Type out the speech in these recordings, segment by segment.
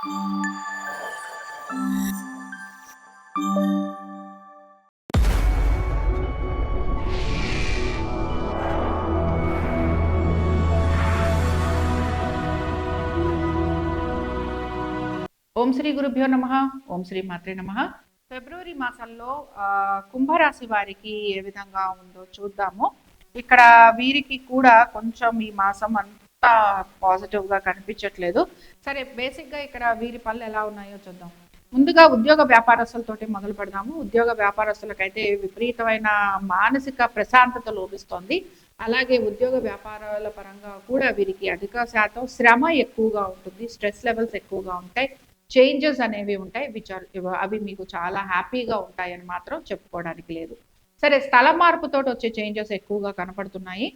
ఓం శ్రీ గురుభ్యో నమ. ఓం శ్రీ మాత్రే నమ. ఫిబ్రవరి మాసంలో కుంభరాశి వారికి ఏ విధంగా ఉందో చూద్దాము. ఇక్కడ వీరికి కూడా కొంచెం ఈ మాసం పాజిటివ్గా కనిపించట్లేదు. సరే బేసిక్గా ఇక్కడ వీరి పనులు ఎలా ఉన్నాయో చూద్దాం. ముందుగా ఉద్యోగ వ్యాపారస్తులతోటి మొదలు పెడదాము. ఉద్యోగ వ్యాపారస్తులకైతే విపరీతమైన మానసిక ప్రశాంతత లోపిస్తోంది. అలాగే ఉద్యోగ వ్యాపారాల పరంగా కూడా వీరికి అధిక శాతం శ్రమ ఎక్కువగా ఉంటుంది. స్ట్రెస్ లెవెల్స్ ఎక్కువగా ఉంటాయి. చేంజెస్ అనేవి ఉంటాయి. విచార్ అవి మీకు చాలా హ్యాపీగా ఉంటాయని మాత్రం చెప్పుకోవడానికి లేదు. సరే స్థల మార్పుతో వచ్చే చేంజెస్ ఎక్కువగా కనపడుతున్నాయి.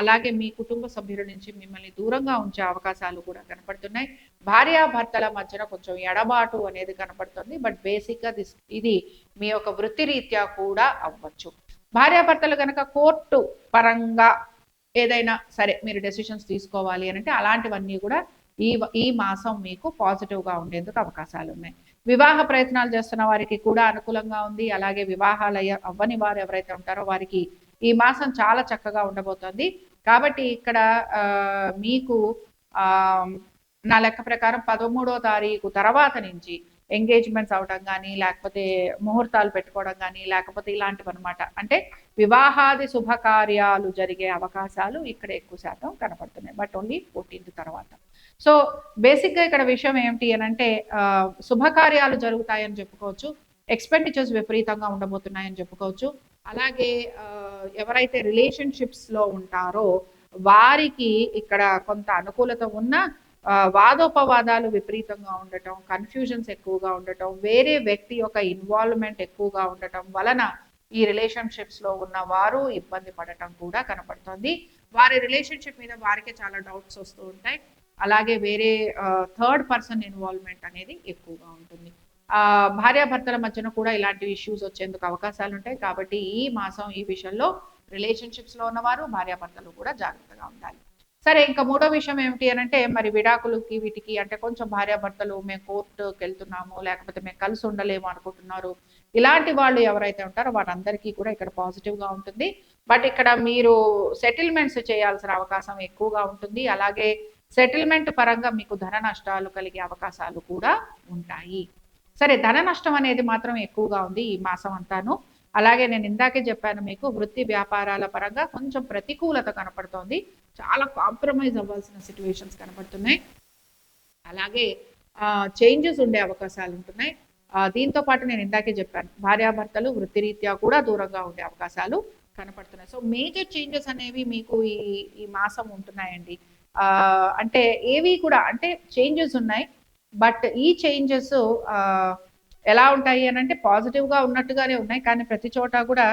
అలాగే మీ కుటుంబ సభ్యుల నుంచి మిమ్మల్ని దూరంగా ఉంచే అవకాశాలు కూడా కనపడుతున్నాయి. భార్యాభర్తల మధ్యన కొంచెం ఎడబాటు అనేది కనపడుతుంది. బట్ బేసిక్గా దిస్ ఇది మీ యొక్క వృత్తి రీత్యా కూడా అవ్వచ్చు. భార్యాభర్తలు కనుక కోర్టు పరంగా ఏదైనా సరే మీరు డెసిషన్స్ తీసుకోవాలి అని అంటే అలాంటివన్నీ కూడా ఈ ఈ మాసం మీకు పాజిటివ్గా ఉండేందుకు అవకాశాలు ఉన్నాయి. వివాహ ప్రయత్నాలు చేస్తున్న వారికి కూడా అనుకూలంగా ఉంది. అలాగే వివాహాలు అవ్వని వారు ఎవరైతే ఉంటారో వారికి ఈ మాసం చాలా చక్కగా ఉండబోతోంది. కాబట్టి ఇక్కడ ఆ, మీకు ఆ, నా లెక్క ప్రకారం పదమూడో తారీఖు తర్వాత నుంచి ఎంగేజ్మెంట్స్ అవడం కానీ లేకపోతే ముహూర్తాలు పెట్టుకోవడం కానీ లేకపోతే ఇలాంటివి అనమాట అంటే వివాహాది శుభకార్యాలు జరిగే అవకాశాలు ఇక్కడ ఎక్కువ శాతం కనపడుతున్నాయి. బట్ ఓన్లీ ఫోర్టీన్త్ తర్వాత. సో బేసిక్గా ఇక్కడ విషయం ఏమిటి అని అంటే ఆ, శుభకార్యాలు జరుగుతాయని చెప్పుకోవచ్చు. ఎక్స్పెండిచర్స్ విపరీతంగా ఉండబోతున్నాయని చెప్పుకోవచ్చు. అలాగే ఆ, ఎవరైతే రిలేషన్షిప్స్లో ఉంటారో వారికి ఇక్కడ కొంత అనుకూలత ఉన్న వాదోపవాదాలు విపరీతంగా ఉండటం కన్ఫ్యూజన్స్ ఎక్కువగా ఉండటం వేరే వ్యక్తి యొక్క ఇన్వాల్వ్మెంట్ ఎక్కువగా ఉండటం వలన ఈ రిలేషన్షిప్స్లో ఉన్న వారు ఇబ్బంది పడటం కూడా కనపడుతుంది. వారి రిలేషన్షిప్ మీద వారికే చాలా డౌట్స్ వస్తూ ఉంటాయి. అలాగే వేరే థర్డ్ పర్సన్ ఇన్వాల్వ్మెంట్ అనేది ఎక్కువగా ఉంటుంది. భార్యాభర్తల మధ్యన కూడా ఇలాంటి ఇష్యూస్ వచ్చేందుకు అవకాశాలు ఉంటాయి కాబట్టి ఈ మాసం ఈ విషయంలో రిలేషన్షిప్స్లో ఉన్నవారు భార్యాభర్తలు కూడా జాగ్రత్తగా ఉండాలి. సరే ఇంకా మూడో విషయం ఏమిటి అని అంటే మరి విడాకులకి వీటికి అంటే కొంచెం భార్యాభర్తలు మేము కోర్టుకి వెళ్తున్నాము లేకపోతే మేము కలిసి ఉండలేము అనుకుంటున్నారు. ఇలాంటి వాళ్ళు ఎవరైతే ఉంటారో వారందరికీ కూడా ఇక్కడ పాజిటివ్గా ఉంటుంది. బట్ ఇక్కడ మీరు సెటిల్మెంట్స్ చేయాల్సిన అవకాశం ఎక్కువగా ఉంటుంది. అలాగే సెటిల్మెంట్ పరంగా మీకు ధన నష్టాలు కలిగే అవకాశాలు కూడా ఉంటాయి. సరే ధన నష్టం అనేది మాత్రం ఎక్కువగా ఉంది ఈ మాసం అంతాను. అలాగే నేను ఇందాకే చెప్పాను మీకు వృత్తి వ్యాపారాల పరంగా కొంచెం ప్రతికూలత కనపడుతోంది. చాలా కాంప్రమైజ్ అవ్వాల్సిన సిచ్యువేషన్స్ కనపడుతున్నాయి. అలాగే చేంజెస్ ఉండే అవకాశాలు ఉంటున్నాయి. దీంతో పాటు నేను ఇందాకే చెప్పాను భార్యాభర్తలు వృత్తిరీత్యా కూడా దూరంగా ఉండే అవకాశాలు కనపడుతున్నాయి. సో మేజర్ చేంజెస్ అనేవి మీకు ఈ ఈ మాసం ఉంటున్నాయండి. అంటే ఏవి కూడా అంటే చేంజెస్ ఉన్నాయి. బట్ ఈ చేంజెస్ ఎలా ఉంటాయి అని అంటే పాజిటివ్గా ఉన్నట్టుగానే ఉన్నాయి. కానీ ప్రతి చోట కూడా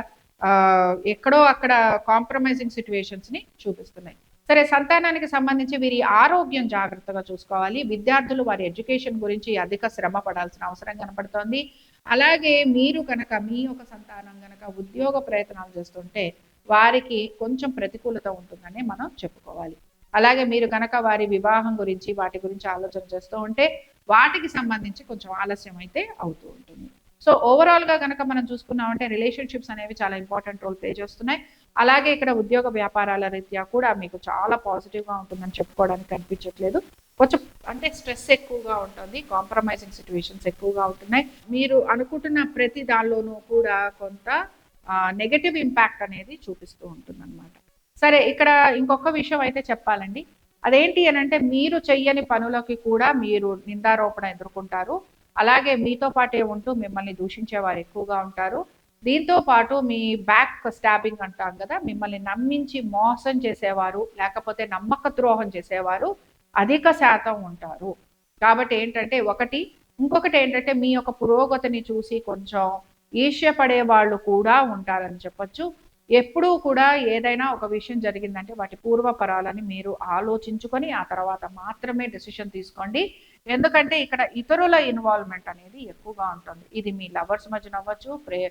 ఎక్కడో అక్కడ కాంప్రమైజింగ్ సిచ్యువేషన్స్ని చూపిస్తున్నాయి. సరే సంతానానికి సంబంధించి వీరి ఆరోగ్యం జాగ్రత్తగా చూసుకోవాలి. విద్యార్థులు వారి ఎడ్యుకేషన్ గురించి అధిక శ్రమ పడాల్సిన అవసరం కనపడుతోంది. అలాగే మీరు కనుక మీ యొక్క సంతానం కనుక ఉద్యోగ ప్రయత్నాలు చేస్తుంటే వారికి కొంచెం ప్రతికూలత ఉంటుందని మనం చెప్పుకోవాలి. అలాగే మీరు కనుక వారి వివాహం గురించి వాటి గురించి ఆలోచన చేస్తూ ఉంటే వాటికి సంబంధించి కొంచెం ఆలస్యం అయితే అవుతూ ఉంటుంది. సో ఓవరాల్గా కనుక మనం చూసుకున్నామంటే రిలేషన్షిప్స్ అనేవి చాలా ఇంపార్టెంట్ రోల్ ప్లే చేస్తున్నాయి. అలాగే ఇక్కడ ఉద్యోగ వ్యాపారాల రీత్యా కూడా మీకు చాలా పాజిటివ్గా ఉంటుందని చెప్పుకోవడానికి కనిపించట్లేదు కొంచెం అంటే స్ట్రెస్ ఎక్కువగా ఉంటుంది కాంప్రమైజింగ్ సిచ్యువేషన్స్ ఎక్కువగా ఉంటున్నాయి. మీరు అనుకుంటున్న ప్రతి దానిలోనూ కూడా కొంత నెగటివ్ ఇంపాక్ట్ అనేది చూపిస్తూ ఉంటుంది సరే ఇక్కడ ఇంకొక విషయం అయితే చెప్పాలండి. అదేంటి అని అంటే మీరు చెయ్యని పనులకి కూడా మీరు నిందారోపణ ఎదుర్కొంటారు. అలాగే మీతో పాటే ఉంటూ మిమ్మల్ని దూషించే వారు ఎక్కువగా ఉంటారు. దీంతో పాటు మీ బ్యాక్ స్టాబింగ్ అంటాం కదా మిమ్మల్ని నమ్మించి మోసం చేసేవారు లేకపోతే నమ్మక ద్రోహం చేసేవారు అధిక శాతం ఉంటారు. కాబట్టి ఏంటంటే ఒకటి ఇంకొకటి ఏంటంటే మీ యొక్క పురోగతిని చూసి కొంచెం ఈర్ష్యపడే వాళ్ళు కూడా ఉంటారని చెప్పొచ్చు. ఎప్పుడూ కూడా ఏదైనా ఒక విషయం జరిగిందంటే వాటి పూర్వపరాలని మీరు ఆలోచించుకొని ఆ తర్వాత మాత్రమే డెసిషన్ తీసుకోండి. ఎందుకంటే ఇక్కడ ఇతరుల ఇన్వాల్వ్మెంట్ అనేది ఎక్కువగా ఉంటుంది. ఇది మీ లవర్స్ మధ్యన అవ్వచ్చు ప్రే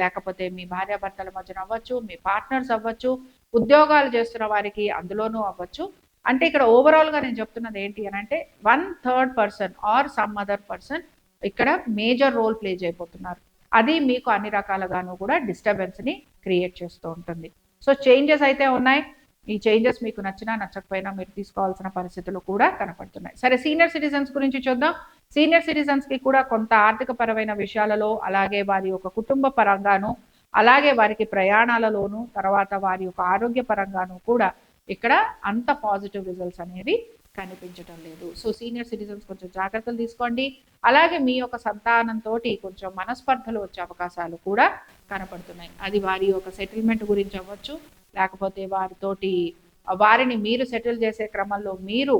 లేకపోతే మీ భార్యాభర్తల మధ్యన అవ్వచ్చు మీ పార్ట్నర్స్ అవ్వచ్చు ఉద్యోగాలు చేస్తున్న వారికి అందులోనూ అవ్వచ్చు. అంటే ఇక్కడ ఓవరాల్గా నేను చెప్తున్నది ఏంటి అని అంటే one third person or some other person ఇక్కడ మేజర్ రోల్ ప్లే చేయబోతున్నారు. అది మీకు అన్ని రకాలుగాను కూడా డిస్టర్బెన్స్ని క్రియేట్ చేస్తూ ఉంటుంది. సో చేంజెస్ అయితే ఉన్నాయి. ఈ చేంజెస్ మీకు నచ్చినా నచ్చకపోయినా మీరు తీసుకోవాల్సిన పరిస్థితులు కూడా కనపడుతున్నాయి. సరే సీనియర్ సిటిజన్స్ గురించి చూద్దాం. సీనియర్ సిటిజన్స్కి కూడా కొంత ఆర్థిక పరమైన విషయాలలో అలాగే వారి యొక్క కుటుంబ పరంగాను అలాగే వారికి ప్రయాణాలలోనూ తర్వాత వారి యొక్క ఆరోగ్య పరంగాను కూడా ఇక్కడ అంత పాజిటివ్ రిజల్ట్స్ అనేవి కనిపించడం లేదు. సో సీనియర్ సిటిజన్స్ కొంచెం జాగ్రత్తలు తీసుకోండి. అలాగే మీ యొక్క సంతానంతో కొంచెం మనస్పర్ధలు వచ్చే అవకాశాలు కూడా కనపడుతున్నాయి. అది వారి యొక్క సెటిల్మెంట్ గురించి అవ్వచ్చు లేకపోతే వారితోటి వారిని మీరు సెటిల్ చేసే క్రమంలో మీరు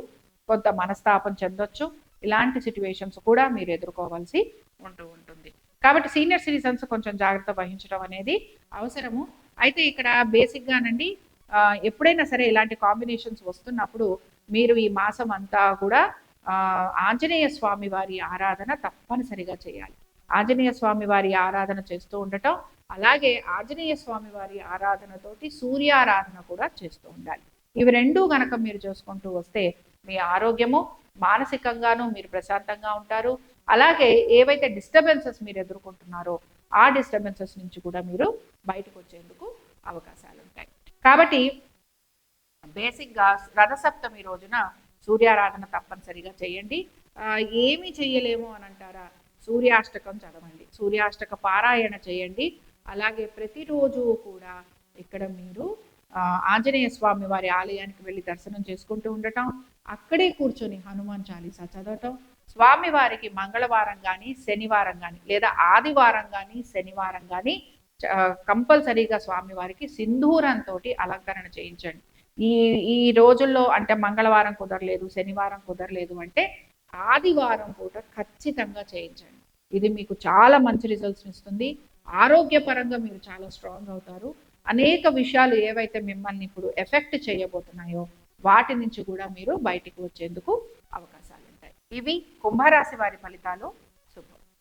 కొంత మనస్తాపం చెందొచ్చు. ఇలాంటి సిచ్యువేషన్స్ కూడా మీరు ఎదుర్కోవాల్సి ఉంటూ ఉంటుంది. కాబట్టి సీనియర్ సిటిజన్స్ కొంచెం జాగ్రత్త వహించడం అనేది అవసరము. అయితే ఇక్కడ బేసిక్గానండి ఎప్పుడైనా సరే ఇలాంటి కాంబినేషన్స్ వస్తున్నప్పుడు మీరు ఈ మాసం అంతా కూడా ఆంజనేయ స్వామి వారి ఆరాధన తప్పనిసరిగా చేయాలి. ఆంజనేయ స్వామి వారి ఆరాధన చేస్తూ ఉండటం అలాగే ఆంజనేయ స్వామి వారి ఆరాధనతోటి సూర్యారాధన కూడా చేస్తూ ఉండాలి. ఇవి రెండూ గనక మీరు చేసుకుంటూ వస్తే మీ ఆరోగ్యము మానసికంగాను మీరు ప్రశాంతంగా ఉంటారు. అలాగే ఏవైతే డిస్టర్బెన్సెస్ మీరు ఎదుర్కొంటున్నారో ఆ డిస్టర్బెన్సెస్ నుంచి కూడా మీరు బయటకు వచ్చేందుకు అవకాశాలు ఉంటాయి. కాబట్టి బేసిక్గా రథసప్తమి రోజున సూర్యారాధన తప్పనిసరిగా చేయండి. ఏమి ఏమీ చెయ్యలేము అని అంటారా? సూర్యాష్టకం చదవండి. సూర్యాష్టక పారాయణ చేయండి. అలాగే ప్రతిరోజు కూడా ఇక్కడ మీరు ఆంజనేయ స్వామి వారి ఆలయానికి వెళ్ళి దర్శనం చేసుకుంటూ ఉండటం అక్కడే కూర్చొని హనుమాన్ చాలీసా చదవటం స్వామివారికి మంగళవారం కానీ శనివారం కానీ లేదా ఆదివారం కానీ శనివారం కానీ కంపల్సరీగా స్వామివారికి సింధూరంతో అలంకరణ చేయించండి. ఈ ఈ రోజుల్లో అంటే మంగళవారం కుదరలేదు శనివారం కుదరలేదు అంటే ఆదివారం పూట ఖచ్చితంగా చేయించండి. ఇది మీకు చాలా మంచి రిజల్ట్స్ ఇస్తుంది. ఆరోగ్యపరంగా మీరు చాలా స్ట్రాంగ్ అవుతారు. అనేక విషయాలు ఏవైతే మిమ్మల్ని ఇప్పుడు ఎఫెక్ట్ చేయబోతున్నాయో వాటి నుంచి కూడా మీరు బయటికి వచ్చేందుకు అవకాశాలు ఉంటాయి ఇవి కుంభరాశి వారి ఫలితాలు.